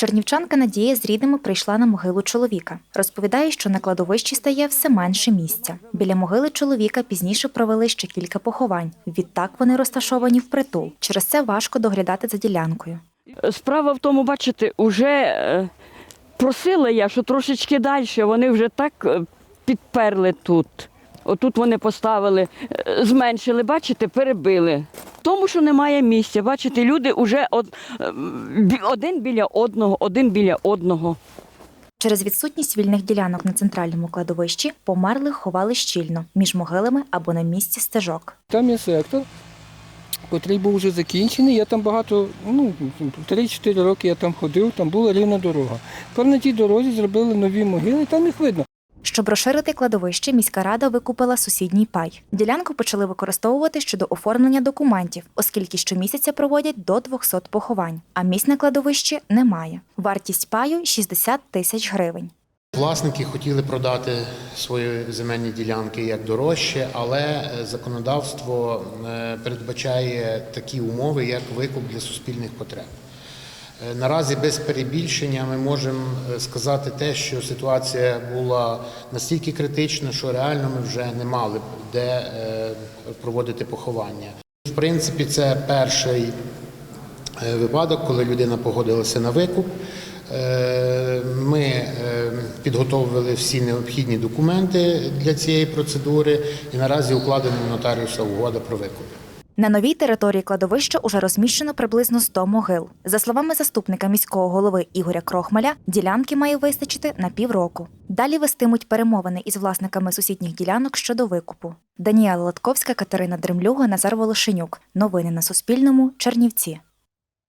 Чернівчанка Надія з рідними прийшла на могилу чоловіка. Розповідає, що на кладовищі стає все менше місця. Біля могили чоловіка пізніше провели ще кілька поховань. Відтак вони розташовані впритул. Через це важко доглядати за ділянкою. Справа в тому, бачите, уже е, просила я, що трошечки далі, вони вже так е, підперли тут. Отут вони поставили, е, зменшили, бачите, перебили. Тому що немає місця. Бачите, люди вже од, е, один біля одного, один біля одного. Через відсутність вільних ділянок на центральному кладовищі померлих ховали щільно між могилами або на місці стежок. Там є сектор, котрий був вже закінчений. Я там багато, ну, 3-4 роки я там ходив, там була рівна дорога. Тепер на тій дорозі зробили нові могили, там їх видно. Щоб розширити кладовище, міська рада викупила сусідній пай. Ділянку почали використовувати щодо оформлення документів, оскільки щомісяця проводять до 200 поховань, а місць на кладовищі немає. Вартість паю 60 тисяч гривень. Власники хотіли продати свої земельні ділянки як дорожче, але е, законодавство е, передбачає такі умови, як викуп для суспільних потреб. Е, Наразі без перебільшення ми можемо е, сказати те, що ситуація була настільки критична, що реально ми вже не мали б де е, проводити поховання. В принципі, це перший випадок, коли людина погодилася на викуп. Ми підготовили всі необхідні документи для цієї процедури і наразі укладена нотаріуса угода про викуп. На новій території кладовища уже розміщено приблизно 100 могил. За словами заступника міського голови Ігоря Крохмаля, ділянки має вистачити на півроку. Далі вестимуть перемовини із власниками сусідніх ділянок щодо викупу. Даніела Латковська, Катерина Дремлюга, Назар Волошенюк. Новини на Суспільному. Чернівці.